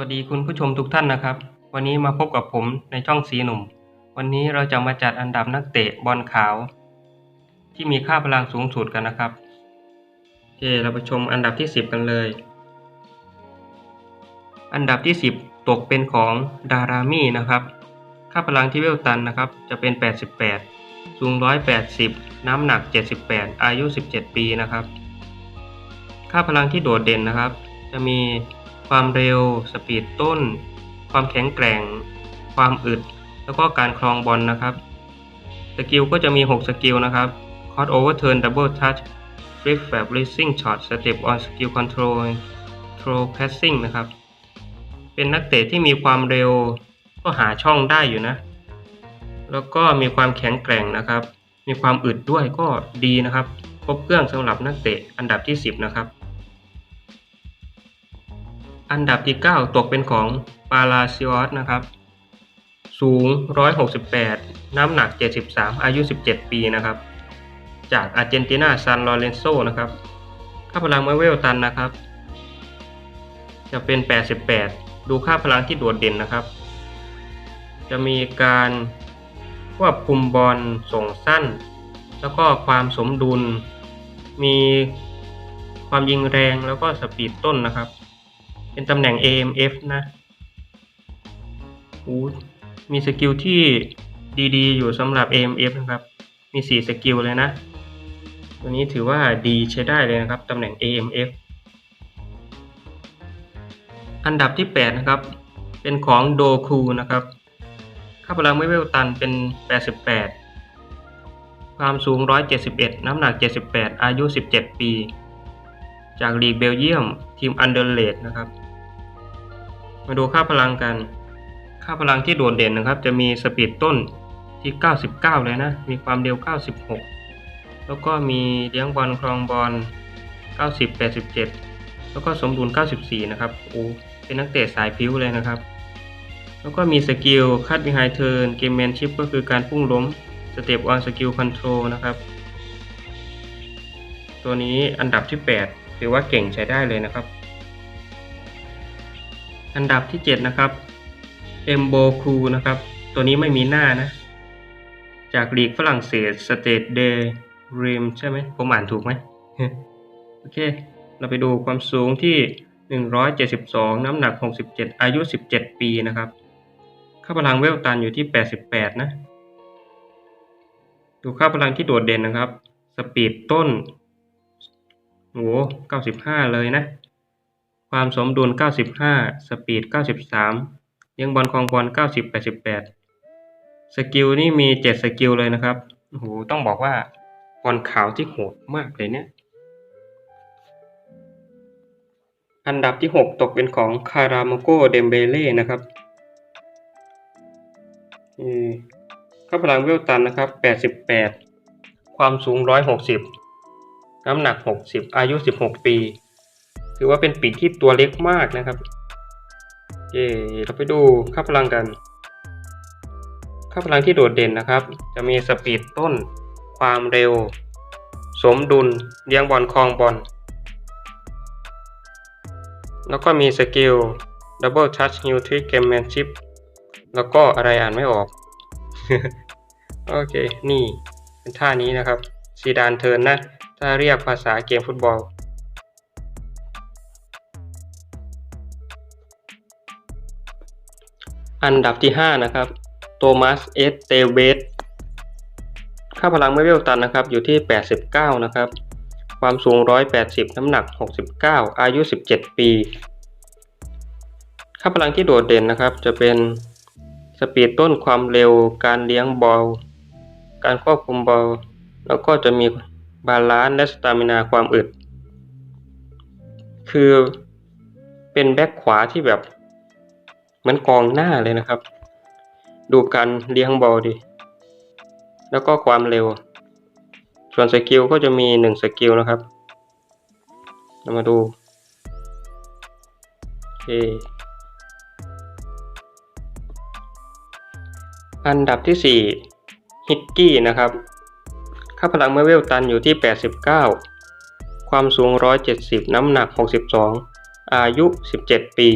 วัสดีคุณผู้ชมทุกท่านนะครับ วันนี้มาพบกับผมในช่องสีหนุ่ม วันนี้เราจะมาจัดอันดับนักเตะบอลขาว ที่มีค่าพลังสูงสุดกันนะครับโอเคเราไปชมอันดับที่ 10 กันเลย อันดับที่ 10 ตกเป็นของดารามี่นะครับ ค่าพลังที่เวลตันนะครับ จะเป็น 88 สูง 180 น้ำหนัก 78 อายุ 17 ปีนะครับ ค่าพลังที่โดดเด่นนะครับ จะมี ความเร็ว สปีดต้น ความแข็งแกร่ง ความอึด แล้วก็การครองบอลนะครับ สกิลก็จะมี 6 สกิลนะครับ Cross Overturn Double Touch Flip Fab Racing Shot Step on Skill Control Throw Passing นะครับ เป็นนักเตะที่มีความเร็วก็หาช่องได้อยู่นะ แล้วก็มีความแข็งแกร่งนะครับ มีความอึดด้วยก็ดีนะครับ ครบเครื่องสำหรับนักเตะอันดับที่ 10 นะครับ อันดับที่ 9 ตกเป็นของปาราซิออสนะครับ สูง 168 น้ำหนัก 73 อายุ 17 ปีนะครับ จากอาร์เจนตินาซานลอเรนโซนะครับ ค่าพลังเมเวลตันนะครับ จะเป็น 88 ดูค่าพลังที่โดดเด่นนะครับ จะมีการควบคุมบอลส่งสั้น แล้วก็ความสมดุล มีความยิงแรงแล้วก็สปีดต้นนะครับ เป็นตำแหน่ง AMF นะอู้มีสกิลที่ดีๆ อยู่สำหรับ AMF นะครับ มี 4 สกิลเลยนะ ตัวนี้ถือว่าดีใช้ได้เลยนะครับ ตำแหน่ง AMF อันดับที่ 8 นะครับ เป็นของโดคูนะครับ ค่าพลังไม่เวลตันเป็น 88 ความสูง 171 น้ำหนัก 78 อายุ 17 ปี จากลีกเบลเยียม ทีมอันเดอร์เลดนะครับ มาดูค่าพลังกัน ค่าพลังที่โดดเด่นนะครับ จะมีสปีดต้นที่ 99 เลยนะ มีความเร็ว 96 แล้วก็มีเลี้ยงบอลครองบอล 90 87 แล้วก็สมดุล 94 นะครับ โอ้ เป็นนักเตะสายพิ้วเลยนะครับ แล้วก็มีสกิลคัดบิไฮเทิร์นเกมแมนชิพก็คือการพุ่งล้มสเต็ปออนสกิลคอนโทรลนะครับ ตัวนี้อันดับที่ 8 ถือว่าเก่งใช้ได้เลยนะครับ อันดับที่ 7 นะครับเอมโบคูนะครับ ตัวนี้ไม่มีหน้านะ จากลีกฝรั่งเศสสเตทเดรีมใช่ไหมผมอ่านถูกไหมโอเค เราไปดูความสูงที่ 172 น้ำหนัก 67 อายุ 17 ปีนะครับค่าพลังเวลตันอยู่ที่ 88 นะ ดูค่าพลังที่โดดเด่นนะครับ สปีดต้นโห95 เลยนะ ความสมดุล 95 สปีด 93เลี้ยงบอลครองบอล 90 88 สกิลนี่มี 7 สกิลเลยนะครับโอ้โหต้องบอกว่าบอลขาวที่โหดมากเลยเนี่ย อันดับที่ 6 ตกเป็นของคารามโกเดมเบเล่นะครับอืมค่าพลังเวลตันนะครับ 88 ความสูง 160 น้ำหนัก 60 อายุ 16 ปี ถือว่าเป็นปีกที่ตัวเล็กมากนะครับเย่เราไปดูค่าพลังกัน ค่าพลังที่โดดเด่นนะครับ จะมีสปีดต้น ความเร็ว สมดุล เลี้ยงบอลครองบอล แล้วก็มีสกิล Double Touch New Trick Gamemanship แล้วก็อะไรอ่านไม่ออก โอเค นี่เป็นท่านี้นะครับซีดานเทิร์นนะ ถ้าเรียกภาษาเกมฟุตบอล อันดับที่ 5 นะครับโทมัสเอสเตเวสค่าพลังไม่เวลตันนะครับอยู่ที่ 89 นะครับ ความสูง 180 น้ำหนัก 69 อายุ 17 ปี ค่าพลังที่โดดเด่นนะครับ จะเป็นสปีดต้นความเร็ว การเลี้ยงบอล การควบคุมบอล แล้วก็จะมีบาลานซ์และสตามินาความอึด คือเป็นแบ็คขวาที่แบบ เหมือนกองหน้าเลยนะครับ ดูการเลี้ยงบอลดิ แล้วก็ความเร็ว ส่วนสกิลก็จะมีหนึ่งสกิลนะครับ เรามาดูโอเคอันดับที่ 4 ฮิกกี้นะครับ ค่าพลังเมื่อเวลตันอยู่ที่ 89 ความสูง 170 น้ำหนัก 62 อายุ 17 ปี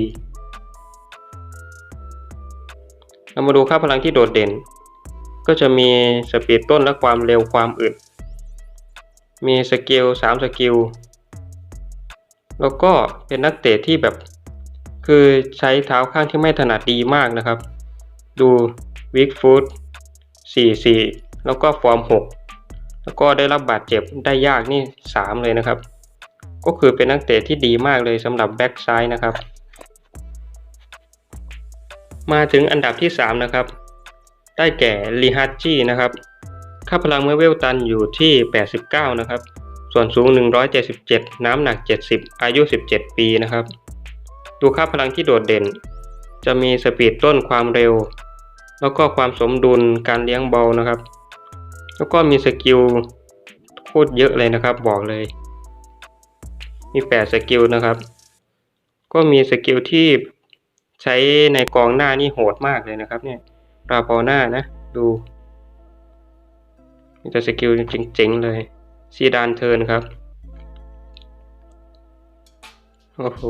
เรามาดูค่าพลังที่โดดเด่น ก็จะมีสปีดต้นและความเร็วความอึด มีสกิลสามสกิล แล้วก็เป็นนักเตะที่แบบ คือใช้เท้าข้างที่ไม่ถนัดดีมากนะครับ ดูวิกฟูดสี่สี่แล้วก็ฟอร์มหกแล้วก็ได้รับบาดเจ็บได้ยากนี่สามเลยนะครับ ก็คือเป็นนักเตะที่ดีมากเลยสำหรับแบ็กซ้ายนะครับ มาถึงอันดับที่ 3 นะครับ ได้แก่ลีฮัตจีนะครับ ค่าพลังเมื่อเวลตันอยู่ที่ 89 นะครับ ส่วนสูง 177 น้ำหนัก 70 อายุ 17 ปีนะครับ ดูค่าพลังที่โดดเด่น จะมีสปีดต้นความเร็ว แล้วก็ความสมดุลการเลี้ยงบอลนะครับ แล้วก็มีสกิลโคตรเยอะเลยนะครับ บอกเลย มี 8 สกิลนะครับ ก็มีสกิลที่ ใช้ในกองหน้านี่โหดมากเลยนะครับเนี่ยราปอหน้านะดูมีแต่สกิลจริงๆเลยซีดานเทิร์นครับโอ้โห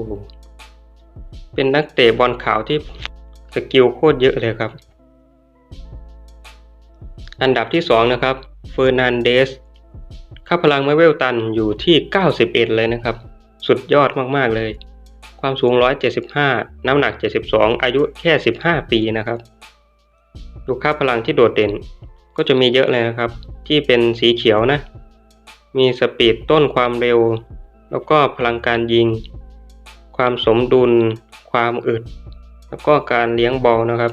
เป็นนักเตะบอลขาวที่สกิลโคตรเยอะเลยครับ อันดับที่ 2 นะครับเฟอร์นันเดสค่าพลังเมื่อเวลตันอยู่ที่ 91 เลยนะครับ สุดยอดมาก ๆ เลย ความสูง 175 น้ำหนัก 72 อายุแค่ 15 ปีนะครับดูค่าพลังที่โดดเด่นก็จะมีเยอะเลยนะครับ ที่เป็นสีเขียวนะ มีสปีดต้นความเร็ว แล้วก็พลังการยิง ความสมดุล ความอึด แล้วก็การเลี้ยงบอลนะครับ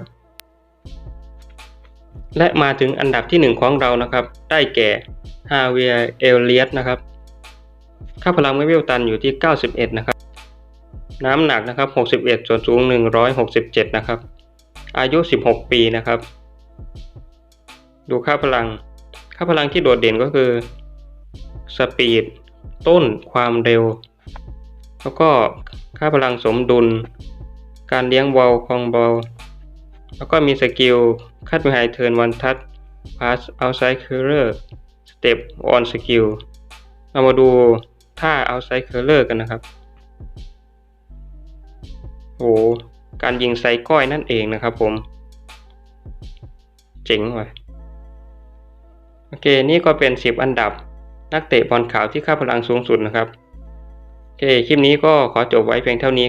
และมาถึงอันดับที่ 1 ของเรานะครับ ได้แก่ฮาเวียเอลเลียสนะครับ ค่าพลังไม่เวลตันอยู่ที่ 91 นะครับ น้ำหนักนะครับ 61 ส่วนสูง 167 นะครับ อายุ 16 ปีนะครับ ดูค่าพลัง ค่าพลังที่โดดเด่นก็คือสปีด ต้น ความเร็ว แล้วก็ค่าพลังสมดุล การเลี้ยงบอลคองบอล แล้วก็มีสกิลคัดไฮเทิร์นวันทัชพาสเอาไซด์เคอร์สเต็ปออนสกิลเรามาดูท่าเอาไซด์เคอร์กันนะครับ โหการยิงไซก้อยนั่นเองนะครับผม เจ๋งว่ะโอเค นี่ก็เป็น 10 อันดับ นักเตะบอลขาวที่ค่าพลังสูงสุดนะครับ โอเค คลิปนี้ก็ขอจบไว้เพียงเท่านี้